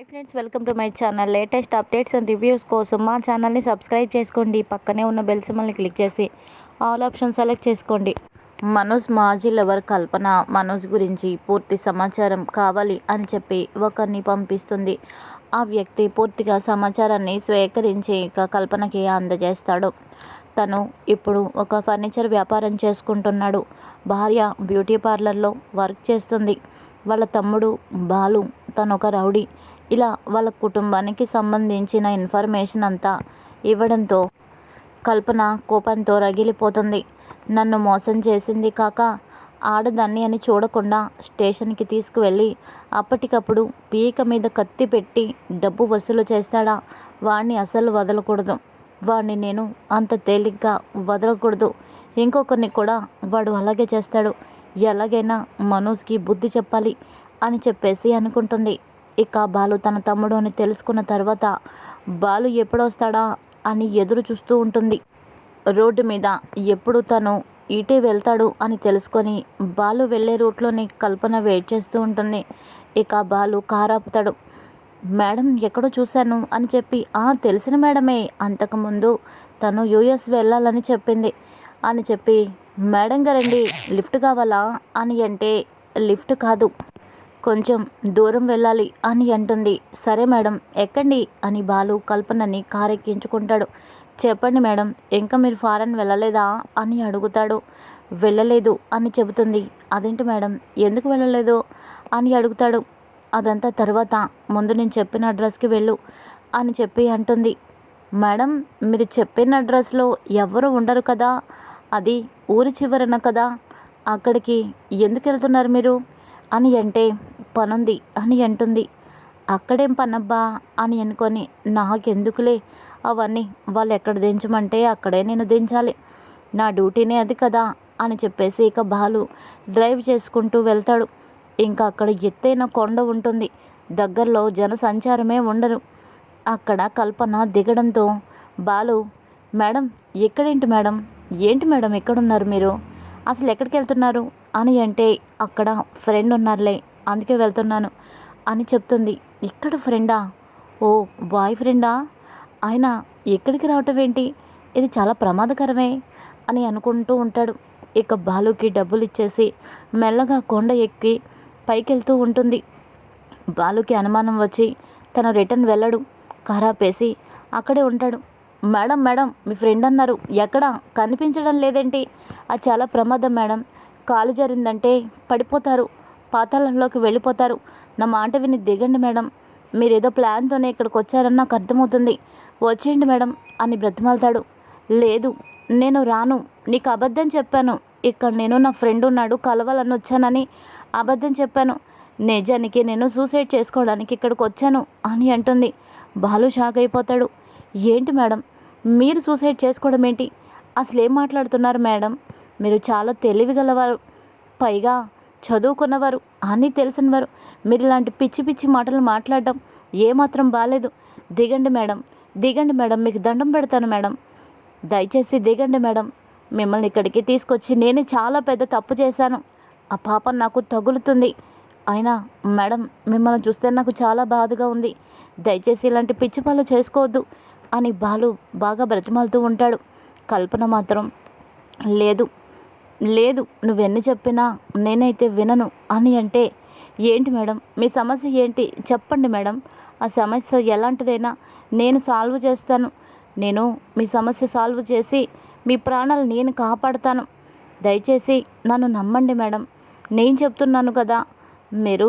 Hi friends welcome to my channel latest updates and reviews కోసం మా ఛానల్ని subscribe చేసుకోండి. పక్కనే ఉన్న బెల్ సింబల్ని క్లిక్ చేసి ఆల్ ఆప్షన్ సెలెక్ట్ చేసుకోండి. మనోజ్ మాజీ లవర్ కల్పన మనోజ్ గురించి పూర్తి సమాచారం కావాలి అని చెప్పి ఒకరిని పంపిస్తుంది. ఆ వ్యక్తి పూర్తిగా సమాచారాన్ని స్వీకరించి ఇక కల్పనకి అందజేస్తాడు. తను ఇప్పుడు ఒక ఫర్నిచర్ వ్యాపారం చేసుకుంటున్నాడు. భార్య బ్యూటీ పార్లర్లో వర్క్ చేస్తుంది. వాళ్ళ తమ్ముడు బాలు తను ఒక రౌడీ. ఇలా వాళ్ళ కుటుంబానికి సంబంధించిన ఇన్ఫర్మేషన్ అంతా ఇవ్వడంతో కల్పన కోపంతో రగిలిపోతుంది. నన్ను మోసం చేసింది కాక ఆడదాన్ని అని చూడకుండా స్టేషన్కి తీసుకువెళ్ళి అప్పటికప్పుడు పీక మీద కత్తి పెట్టి డబ్బు వసూలు చేస్తాడా? వాడిని అసలు వదలకూడదు. వాడిని నేను అంత తేలిగ్గా వదలకూడదు. ఇంకొకరిని కూడా వాడు అలాగే చేస్తాడు. ఎలాగైనా మనోజ్కి బుద్ధి చెప్పాలి అని చెప్పేసి అనుకుంటుంది. ఇక బాలు తన తమ్ముడు అని తెలుసుకున్న తర్వాత బాలు ఎప్పుడొస్తాడా అని ఎదురు చూస్తూ ఉంటుంది. రోడ్డు మీద ఎప్పుడు తను ఇటే వెళ్తాడు అని తెలుసుకొని బాలు వెళ్ళే రూట్లోనే కల్పన వెయిట్ చేస్తూ ఉంటుంది. ఇక బాలు కారు ఆపుతాడు మేడం ఎక్కడో చూశాను అని చెప్పి ఆ తెలిసిన మేడమే. అంతకుముందు తను యూఎస్ వెళ్ళాలని చెప్పింది అని చెప్పి మేడం గారండి లిఫ్ట్ కావాలా అని అంటే లిఫ్ట్ కాదు. కొంచెం దూరం వెళ్ళాలి అని అంటుంది. సరే మేడం ఎక్కండి అని బాలు కల్పనని కారు ఎక్కించుకుంటాడు చెప్పండి మేడం ఇంకా మీరు ఫారెన్ వెళ్ళలేదా అని అడుగుతాడు. వెళ్ళలేదు అని చెబుతుంది. అదేంటి మేడం ఎందుకు వెళ్ళలేదు అని అడుగుతాడు. అదంతా తర్వాత ముందు నేను చెప్పిన అడ్రస్కి వెళ్ళు అని చెప్పి అంటుంది. మేడం మీరు చెప్పిన అడ్రస్లో ఎవరు ఉండరు కదా? అది ఊరి చివరన కదా? అక్కడికి ఎందుకు వెళ్తున్నారు మీరు? అని అంటే పనుంది అని అంటుంది. అక్కడేం పనబ్బా అని అనుకొని నాకెందుకులే? అవన్నీ వాళ్ళు ఎక్కడ దించమంటే అక్కడే నేను దించాలి. నా డ్యూటీనే అది కదా అని చెప్పేసి ఇక బాలు డ్రైవ్ చేసుకుంటూ వెళ్తాడు. ఇంకా అక్కడ ఎత్తైన కొండ ఉంటుంది. దగ్గరలో జనసంచారమే ఉండరు అక్కడ కల్పన దిగడంతో బాలు మేడం ఎక్కడేంటి మేడం? ఏంటి మేడం ఎక్కడున్నారు మీరు? అసలు ఎక్కడికి వెళ్తున్నారు అని అంటే అక్కడ ఫ్రెండ్ ఉన్నారులే. అందుకే వెళ్తున్నాను అని చెప్తుంది. ఇక్కడ ఫ్రెండా? ఓ బాయ్ ఫ్రెండా? ఆయన ఎక్కడికి రావటం ఏంటి? ఇది చాలా ప్రమాదకరమే అని అనుకుంటూ ఉంటాడు. ఇక బాలుకి డబ్బులు ఇచ్చేసి మెల్లగా కొండ ఎక్కి పైకి వెళ్తూ ఉంటుంది. బాలుకి అనుమానం వచ్చి తను రిటర్న్ వెళ్ళడు. ఖరాపేసి అక్కడే ఉంటాడు. మేడం మేడం మీ ఫ్రెండ్ అన్నారు. ఎక్కడ? కనిపించడం లేదేంటి? అది చాలా ప్రమాదం మేడం. కాలు జరిగిందంటే పడిపోతారు. పాతాళంలోకి వెళ్ళిపోతారు. నా మాట విని దిగండి మేడం. మీరేదో ప్లాన్తోనే ఇక్కడికి వచ్చారని నాకు అర్థమవుతుంది. వచ్చేయండి మేడం అని బ్రతిమాలతాడు. లేదు నేను రాను. నీకు అబద్ధం చెప్పాను. ఇక్కడ నేను నా ఫ్రెండ్ ఉన్నాడు కలవాలని వచ్చానని అబద్ధం చెప్పాను. నిజానికి నేను సూసైడ్ చేసుకోవడానికి ఇక్కడికి వచ్చాను అని అంటుంది. బాలు షాక్ అయిపోతాడు. ఏంటి మేడం? మీరు సూసైడ్ చేసుకోవడం ఏంటి? అసలు ఏం మాట్లాడుతున్నారు మేడం? మీరు చాలా తెలివి గలవారు. పైగా చదువుకున్నవారు అన్నీ తెలిసినవారు. మీరు ఇలాంటి పిచ్చి పిచ్చి మాటలు మాట్లాడడం ఏమాత్రం బాగాలేదు దిగండి మేడం దిగండి మేడం మీకు దండం పెడతాను మేడం. దయచేసి దిగండి మేడం మిమ్మల్ని ఇక్కడికి తీసుకొచ్చి నేనే చాలా పెద్ద తప్పు చేశాను. ఆ పాప నాకు తగులుతుంది. అయినా మేడం మిమ్మల్ని చూస్తే నాకు చాలా బాధగా ఉంది. దయచేసి ఇలాంటి పిచ్చి పనులు చేసుకోవద్దు అని బాలు బాగా బ్రతిమాలుతూ ఉంటాడు. కల్పన మాత్రం లేదు. లేదు నువ్వెన్ని చెప్పినా నేనైతే వినను అని అంటే ఏంటి మేడం? మీ సమస్య ఏంటి? చెప్పండి మేడం. ఆ సమస్య ఎలాంటిదైనా నేను సాల్వ్ చేస్తాను. నేను మీ సమస్య సాల్వ్ చేసి మీ ప్రాణాలు నేను కాపాడుతాను. దయచేసి నన్ను నమ్మండి మేడం. నేను చెప్తున్నాను కదా మీరు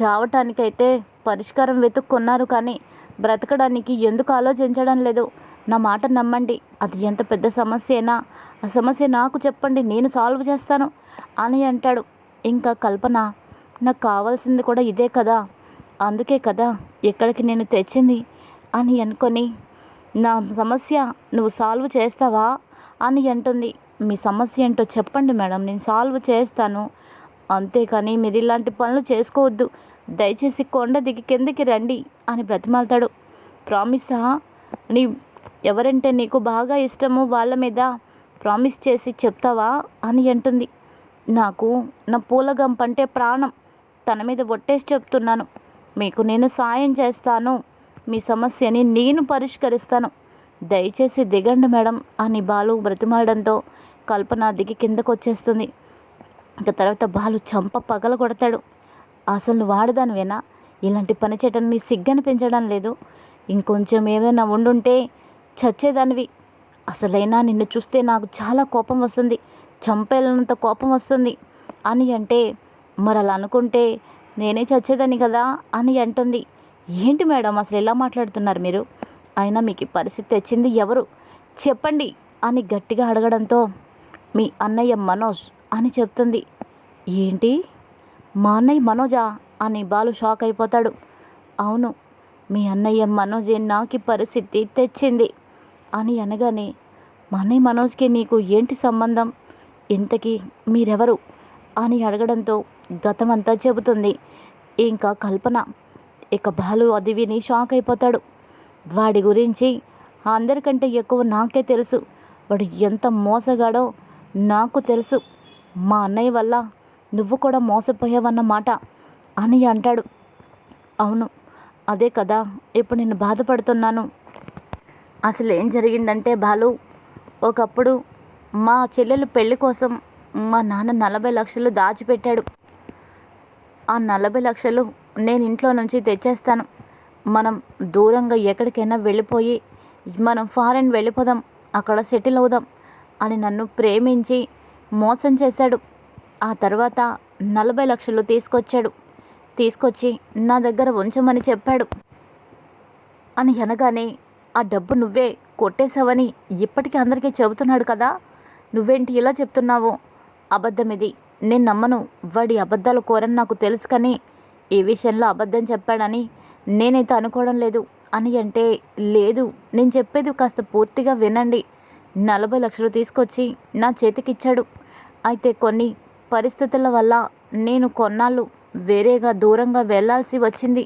చావటానికైతే పరిష్కారం వెతుక్కున్నారు కానీ బ్రతకడానికి ఎందుకు ఆలోచించడం లేదు? నా మాట నమ్మండి. అది ఎంత పెద్ద సమస్యనా ఆ సమస్య నాకు చెప్పండి నేను సాల్వ్ చేస్తాను అని అంటాడు. ఇంకా కల్పన నాకు కావాల్సింది కూడా ఇదే కదా అందుకే కదా ఎక్కడికి నేను తెచ్చింది అని అనుకొని నా సమస్య నువ్వు సాల్వ్ చేస్తావా? అని అంటుంది. మీ సమస్య ఏంటో చెప్పండి మేడం నేను సాల్వ్ చేస్తాను. అంతేకాని మీరు ఇలాంటి పనులు చేసుకోవద్దు. దయచేసి కొండ దిగి కిందకి రండి అని బ్రతిమాలతాడు. ప్రామిసా నీ ఎవరంటే నీకు బాగా ఇష్టమో వాళ్ళ మీద ప్రామిస్ చేసి చెప్తావా అని అంటుంది. నాకు నా పూలగంప అంటే ప్రాణం. తన మీద ఒట్టేసి చెప్తున్నాను. మీకు నేను సాయం చేస్తాను. మీ సమస్యని నేను పరిష్కరిస్తాను. దయచేసి దిగండి మేడం అని బాలు బ్రతిమాలడంతో కల్పన దిగి కిందకు వచ్చేస్తుంది ఇక తర్వాత బాలు చంప పగల కొడతాడు. అసలు నువ్వు వాడదానివేనా ఇలాంటి పని చేయడం నీ సిగ్గని పెంచడం లేదు. ఇంకొంచెం ఏమైనా ఉండుంటే చచ్చేదానివి. అసలైనా నిన్ను చూస్తే నాకు చాలా కోపం వస్తుంది. చంపేలనంత కోపం వస్తుంది. అని అంటే మరి అలా అనుకుంటే నేనే చచ్చేదాన్ని కదా అని అంటుంది. ఏంటి మేడం అసలు ఎలా మాట్లాడుతున్నారు మీరు? అయినా మీకు ఈ పరిస్థితి తెచ్చింది ఎవరు? చెప్పండి అని గట్టిగా అడగడంతో మీ అన్నయ్య మనోజ్ అని చెప్తుంది. ఏంటి? మా అన్నయ్య మనోజా? అని బాలు షాక్ అయిపోతాడు. అవును మీ అన్నయ్య మనోజే నాకు ఈ పరిస్థితి తెచ్చింది. అని అనగానే మా అన్నయ్య మనోజ్కి నీకు ఏంటి సంబంధం? ఇంతకీ మీరెవరు? అని అడగడంతో గతమంతా చెబుతుంది. ఇంకా కల్పన ఇక బాలు అది విని షాక్ అయిపోతాడు. వాడి గురించి అందరికంటే ఎక్కువ నాకే తెలుసు. వాడు ఎంత మోసగాడో నాకు తెలుసు. మా అన్నయ్య వల్ల నువ్వు కూడా మోసపోయావన్నమాట అని అంటాడు. అవును అదే కదా. ఇప్పుడు నేను బాధపడుతున్నాను. అసలు ఏం జరిగిందంటే బాలు ఒకప్పుడు మా చెల్లెలు పెళ్ళి కోసం మా నాన్న నలభై లక్షలు దాచిపెట్టాడు. ఆ నలభై లక్షలు నేను ఇంట్లో నుంచి తెచ్చేస్తాను. మనం దూరంగా ఎక్కడికైనా వెళ్ళిపోయి మనం ఫారెన్ వెళ్ళిపోదాం అక్కడ సెటిల్ అవుదాం అని నన్ను ప్రేమించి మోసం చేశాడు. ఆ తర్వాత నలభై లక్షలు తీసుకొచ్చాడు. తీసుకొచ్చి నా దగ్గర ఉంచమని చెప్పాడు. అని అనగానే ఆ డబ్బు నువ్వే కొట్టేశావని ఇప్పటికీ అందరికీ చెబుతున్నాడు కదా. నువ్వేంటి ఇలా చెప్తున్నావు? అబద్ధం ఇది నేను నమ్మను. వాడి అబద్ధాలు కోరని నాకు తెలుసు కానీ ఈ విషయంలో అబద్ధం చెప్పాడని నేనైతే అనుకోవడం లేదు. అని అంటే లేదు. నేను చెప్పేది కాస్త పూర్తిగా వినండి. నలభై లక్షలు తీసుకొచ్చి నా చేతికిచ్చాడు. అయితే కొన్ని పరిస్థితుల వల్ల నేను కొన్నాళ్ళు వేరేగా దూరంగా వెళ్ళాల్సి వచ్చింది.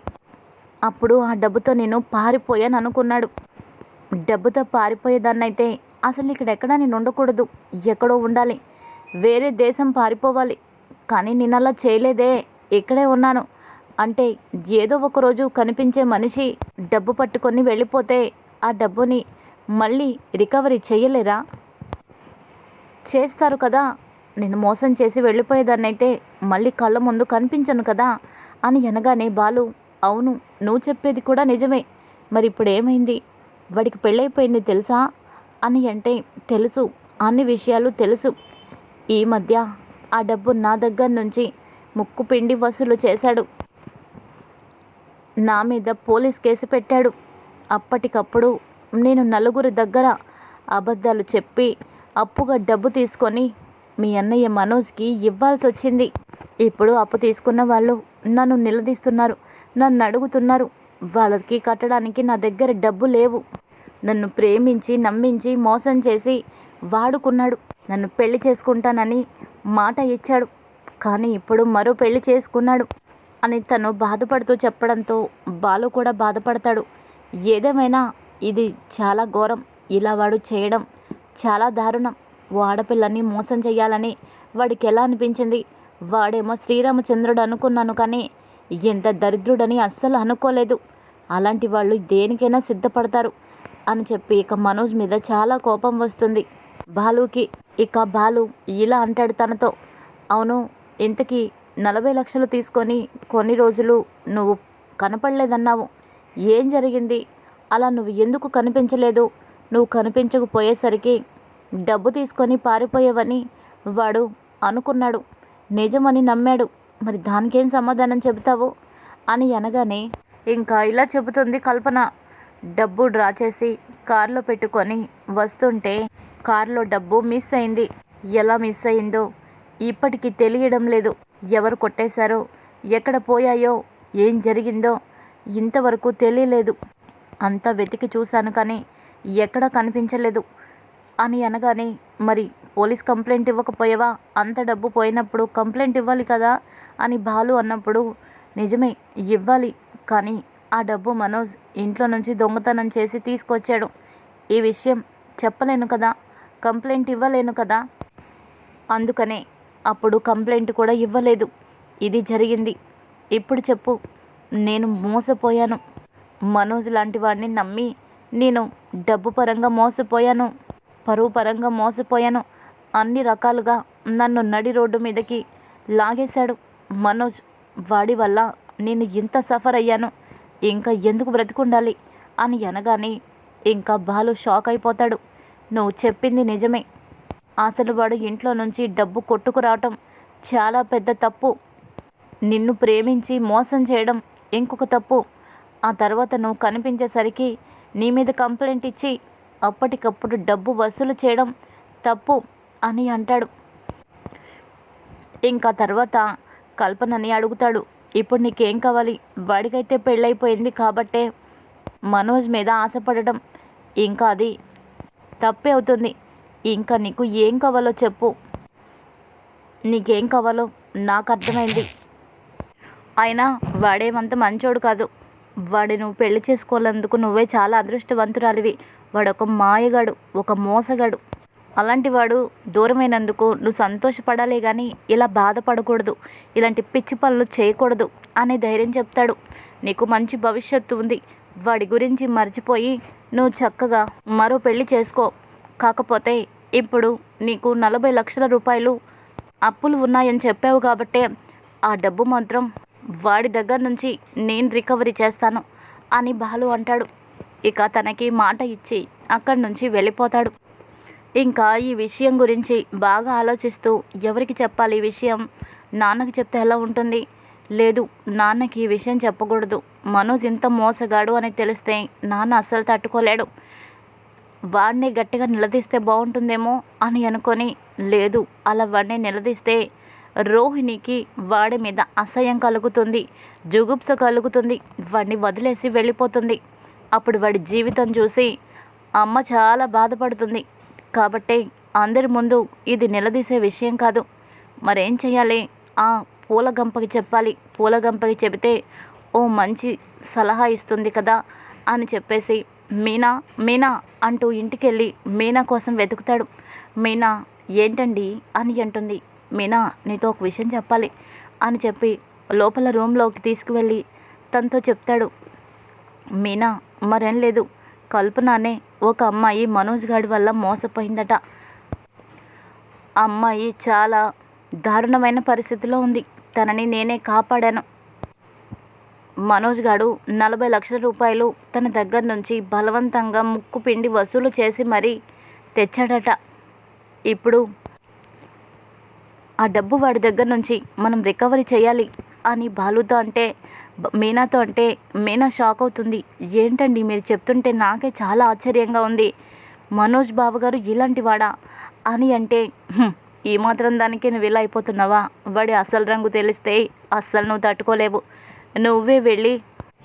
అప్పుడు ఆ డబ్బుతో నేను పారిపోయాను అనుకున్నాడు డబ్బుతో పారిపోయేదాన్నైతే అసలు ఇక్కడ ఎక్కడా నేను ఉండకూడదు. ఎక్కడో ఉండాలి. వేరే దేశం పారిపోవాలి. కానీ నేను అలా చేయలేదే. ఇక్కడే ఉన్నాను. అంటే ఏదో ఒక రోజు కనిపించే మనిషి డబ్బు పట్టుకొని వెళ్ళిపోతే ఆ డబ్బుని మళ్ళీ రికవరీ చేయలేరా చేస్తారు కదా. నేను మోసం చేసి వెళ్ళిపోయేదాన్నైతే మళ్ళీ కళ్ళ ముందు కనిపించను కదా అని అనగానే బాలు అవును నువ్వు చెప్పేది కూడా నిజమే. మరి ఇప్పుడు ఏమైంది? వాడికి పెళ్ళైపోయింది తెలుసా అని అంటే తెలుసు. అన్ని విషయాలు తెలుసు. ఈ మధ్య ఆ డబ్బు నా దగ్గర నుంచి ముక్కు పిండి వసూలు చేశాడు. నా మీద పోలీస్ కేసు పెట్టాడు. అప్పటికప్పుడు నేను నలుగురి దగ్గర అబద్ధాలు చెప్పి అప్పుగా డబ్బు తీసుకొని మీ అన్నయ్య మనోజ్కి ఇవ్వాల్సి వచ్చింది ఇప్పుడు అప్పు తీసుకున్న వాళ్ళు నన్ను నిలదీస్తున్నారు. నన్ను అడుగుతున్నారు. వాళ్ళకి కట్టడానికి నా దగ్గర డబ్బు లేవు. నన్ను ప్రేమించి నమ్మించి మోసం చేసి వాడుకున్నాడు. నన్ను పెళ్ళి చేసుకుంటానని మాట ఇచ్చాడు. కానీ ఇప్పుడు మరో పెళ్ళి చేసుకున్నాడు అని తను బాధపడుతూ చెప్పడంతో బాలు కూడా బాధపడతాడు. ఏదేమైనా ఇది చాలా ఘోరం. ఇలా వాడు చేయడం చాలా దారుణం. ఓ ఆడపిల్లని మోసం చేయాలని వాడికి ఎలా అనిపించింది? వాడేమో శ్రీరామచంద్రుడు అనుకున్నాను కానీ ఎంత దరిద్రుడని అస్సలు అనుకోలేదు. అలాంటి వాళ్ళు దేనికైనా సిద్ధపడతారు అని చెప్పి ఇక మనోజ్ మీద చాలా కోపం వస్తుంది. బాలుకి ఇక బాలు ఇలా అంటాడు తనతో అవును ఇంతకీ నలభై లక్షలు తీసుకొని కొన్ని రోజులు నువ్వు కనపడలేదన్నావు. ఏం జరిగింది? అలా నువ్వు ఎందుకు కనిపించలేదు? నువ్వు కనిపించకపోయేసరికి డబ్బు తీసుకొని పారిపోయేవని వాడు అనుకున్నాడు. నిజమని నమ్మాడు. మరి దానికేం సమాధానం చెబుతావు? అని అనగానే ఇంకా ఇలా చెబుతుంది కల్పన. డబ్బు డ్రా చేసి కారులో పెట్టుకొని వస్తుంటే కారులో డబ్బు మిస్ అయింది. ఎలా మిస్ అయిందో ఇప్పటికీ తెలియడం లేదు. ఎవరు కొట్టేశారో ఎక్కడ పోయాయో ఏం జరిగిందో ఇంతవరకు తెలియలేదు. అంతా వెతికి చూశాను కానీ ఎక్కడా కనిపించలేదు. అని అనగానే మరి పోలీస్ కంప్లైంట్ ఇవ్వకపోయావా? అంత డబ్బు పోయినప్పుడు కంప్లైంట్ ఇవ్వాలి కదా? అని బాలు అన్నప్పుడు నిజమే ఇవ్వాలి. కానీ ఆ డబ్బు మనోజ్ ఇంట్లో నుంచి దొంగతనం చేసి తీసుకొచ్చాడు. ఈ విషయం చెప్పలేను కదా? కంప్లైంట్ ఇవ్వలేను కదా? అందుకనే అప్పుడు కంప్లైంట్ కూడా ఇవ్వలేదు. ఇది జరిగింది. ఇప్పుడు చెప్పు. నేను మోసపోయాను. మనోజ్ లాంటి వాడిని నమ్మి నేను డబ్బు పరంగా మోసపోయాను. పరువు పరంగా మోసపోయాను. అన్ని రకాలుగా నన్ను నడి రోడ్డు మీదకి లాగేశాడు మనోజ్. వాడి వల్ల నేను ఇంత సఫర్ అయ్యాను. ఇంకా ఎందుకు బ్రతికుండాలి? అని అనగానే ఇంకా బాలు షాక్ అయిపోతాడు. నువ్వు చెప్పింది నిజమే. అసలు వాడు ఇంట్లో నుంచి డబ్బు కొట్టుకురావటం చాలా పెద్ద తప్పు. నిన్ను ప్రేమించి మోసం చేయడం ఇంకొక తప్పు. ఆ తర్వాత నువ్వు కనిపించేసరికి నీ మీద కంప్లైంట్ ఇచ్చి అప్పటికప్పుడు డబ్బు వసూలు చేయడం తప్పు అని అంటాడు. ఇంకా తర్వాత కల్పనని అడుగుతాడు. ఇప్పుడు నీకేం కావాలి? వాడికైతే పెళ్ళైపోయింది కాబట్టే మనోజ్ మీద ఆశపడడం ఇంకా అది తప్పే అవుతుంది. ఇంకా నీకు ఏం కావాలో చెప్పు. నీకేం కావాలో నాకు అర్థమైంది. అయినా వాడేమంత మంచోడు కాదు. వాడి నువ్వు పెళ్ళి చేసుకోవాలందుకు నువ్వే చాలా అదృష్టవంతురాలివి. వాడు ఒక మాయగాడు ఒక మోసగాడు. అలాంటి వాడు దూరమైనందుకు నువ్వు సంతోషపడాలి కానీ ఇలా బాధపడకూడదు. ఇలాంటి పిచ్చి పనులు చేయకూడదు అనే ధైర్యం చెప్తాడు. నీకు మంచి భవిష్యత్తు ఉంది. వాడి గురించి మర్చిపోయి నువ్వు చక్కగా మరో పెళ్ళి చేసుకో. కాకపోతే ఇప్పుడు నీకు నలభై లక్షల రూపాయలు అప్పులు ఉన్నాయని చెప్పావు కాబట్టే ఆ డబ్బు మాత్రం వాడి దగ్గర నుంచి నేను రికవరీ చేస్తాను అని బాలు అంటాడు. ఇక తనకి మాట ఇచ్చి అక్కడి నుంచి వెళ్ళిపోతాడు. ఇంకా ఈ విషయం గురించి బాగా ఆలోచిస్తూ ఎవరికి చెప్పాలి ఈ విషయం? నాన్నకి చెప్తే ఎలా ఉంటుంది? లేదు నాన్నకి ఈ విషయం చెప్పకూడదు. మనోజ్ ఇంత మోసగాడు అని తెలిస్తే నాన్న అస్సలు తట్టుకోలేడు. వాడిని గట్టిగా నిలదీస్తే బాగుంటుందేమో అని అనుకొని లేదు అలా వాడిని నిలదీస్తే రోహిణికి వాడి మీద అసహ్యం కలుగుతుంది జుగుప్స కలుగుతుంది వాడిని వదిలేసి వెళ్ళిపోతుంది. అప్పుడు వాడి జీవితం చూసి అమ్మ చాలా బాధపడుతుంది. కాబట్టి అందరి ముందు ఇది నిలదీసే విషయం కాదు. మరేం చేయాలి ఆ పూల గంపకి చెప్పాలి. పూల గంపకి చెబితే ఓ మంచి సలహా ఇస్తుంది కదా అని చెప్పేసి మీనా మీనా అంటూ ఇంటికెళ్ళి మీనా కోసం వెతుకుతాడు. మీనా ఏంటండి? అని అంటుంది. మీనా నీతో ఒక విషయం చెప్పాలి అని చెప్పి లోపల రూమ్లోకి తీసుకువెళ్ళి తనతో చెప్తాడు. మీనా మరేం లేదు. కల్పననే ఒక అమ్మాయి మనోజ్ గాడి వల్ల మోసపోయిందట. అమ్మాయి చాలా దారుణమైన పరిస్థితిలో ఉంది. తనని నేనే కాపాడాను. మనోజ్ గాడు నలభై లక్షల రూపాయలు తన దగ్గర నుంచి బలవంతంగా ముక్కు పిండి వసూలు చేసి మరీ తెచ్చాడట. ఇప్పుడు ఆ డబ్బు వాడి దగ్గర నుంచి మనం రికవరీ చేయాలి అని బాలుతో అంటే మీనాతో అంటే మీనా షాక్ అవుతుంది. ఏంటండి మీరు చెప్తుంటే నాకే చాలా ఆశ్చర్యంగా ఉంది. మనోజ్ బాబు గారు ఇలాంటి వాడా? అని అంటే ఈ మాత్రం దానికి నువ్వు ఇలా అయిపోతున్నావా? వాడి అసలు రంగు తెలిస్తే అస్సలు నువ్వు తట్టుకోలేవు. నువ్వే వెళ్ళి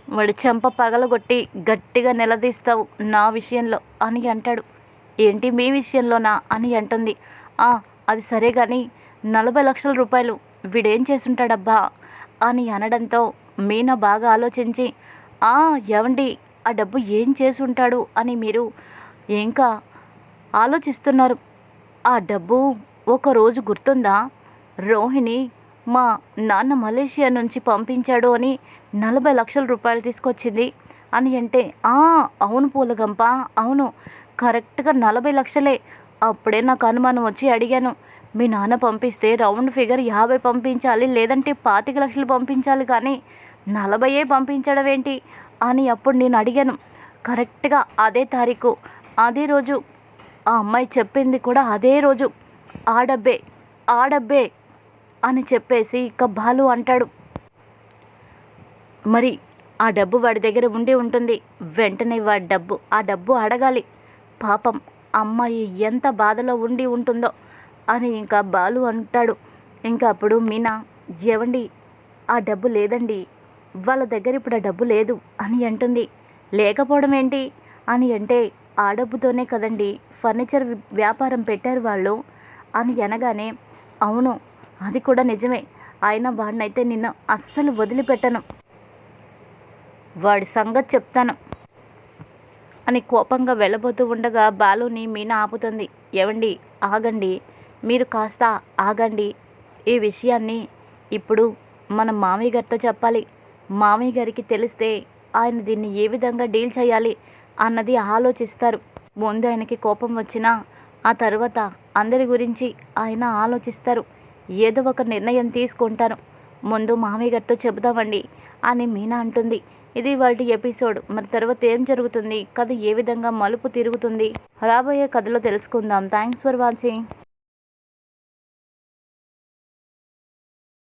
వాడి చెంప పగలగొట్టి గట్టిగా నిలదీస్తావు నా విషయంలో అని అంటాడు. ఏంటి మీ విషయంలోనా? అని అంటుంది. అది సరే కానీ నలభై లక్షల రూపాయలు వీడేం చేసుంటాడబ్బా అని అనడంతో మీనా బాగా ఆలోచించి ఎవండి ఆ డబ్బు ఏం చేసి ఉంటాడు అని మీరు ఇంకా ఆలోచిస్తున్నారు. ఆ డబ్బు ఒకరోజు గుర్తుందా? రోహిణి మా నాన్న మలేషియా నుంచి పంపించాడు అని నలభై లక్షల రూపాయలు తీసుకొచ్చింది. అని అంటే అవును పూలగంప అవును కరెక్ట్గా నలభై లక్షలే. అప్పుడే నాకు అనుమానం వచ్చి అడిగాను. మీ నాన్న పంపిస్తే రౌండ్ ఫిగర్ యాభై పంపించాలి లేదంటే పాతిక లక్షలు పంపించాలి కానీ నలభైయే పంపించడం ఏంటి అని అప్పుడు నేను అడిగాను. కరెక్ట్గా అదే తారీఖు అదే రోజు. ఆ అమ్మాయి చెప్పింది కూడా అదే రోజు. ఆ డబ్బే ఆ డబ్బే అని చెప్పేసి ఇక బాలు అంటాడు. మరి ఆ డబ్బు వాడి దగ్గర ఉండి ఉంటుంది. వెంటనే వాడి డబ్బు ఆ డబ్బు అడగాలి. పాపం అమ్మాయి ఎంత బాధలో ఉండి ఉంటుందో అని ఇంకా బాలు అంటాడు. ఇంకా అప్పుడు మీనా ఏవండి? ఆ డబ్బు లేదండి. వాళ్ళ దగ్గర ఇప్పుడు ఆ డబ్బు లేదు అని అంటుంది. లేకపోవడం ఏంటి? అని అంటే ఆ డబ్బుతోనే కదండి ఫర్నిచర్ వ్యాపారం పెట్టారు వాళ్ళు అని అనగానే అవును అది కూడా నిజమే. ఆయన వాడినైతే నిన్ను అస్సలు వదిలిపెట్టను. వాడి సంగతి చెప్తాను. అని కోపంగా వెళ్ళబోతూ ఉండగా బాలుని మీనా ఆపుతుంది. ఏవండి? ఆగండి. మీరు కాస్త ఆగండి. ఈ విషయాన్ని ఇప్పుడు మన మామయ్య గారితో చెప్పాలి. మామయ్య గారికి తెలిస్తే ఆయన దీన్ని ఏ విధంగా డీల్ చేయాలి అన్నది ఆలోచిస్తారు. ముందు ఆయనకి కోపం వచ్చినా ఆ తర్వాత అందరి గురించి ఆయన ఆలోచిస్తారు. ఏదో ఒక నిర్ణయం తీసుకుంటారు. ముందు మామయ్య గారితో చెబుదామండి అని మీనా అంటుంది. ఇది వాటి ఎపిసోడ్. మరి తర్వాత ఏం జరుగుతుంది? కథ ఏ విధంగా మలుపు తిరుగుతుంది? రాబోయే కథలో తెలుసుకుందాం. Thanks for watching.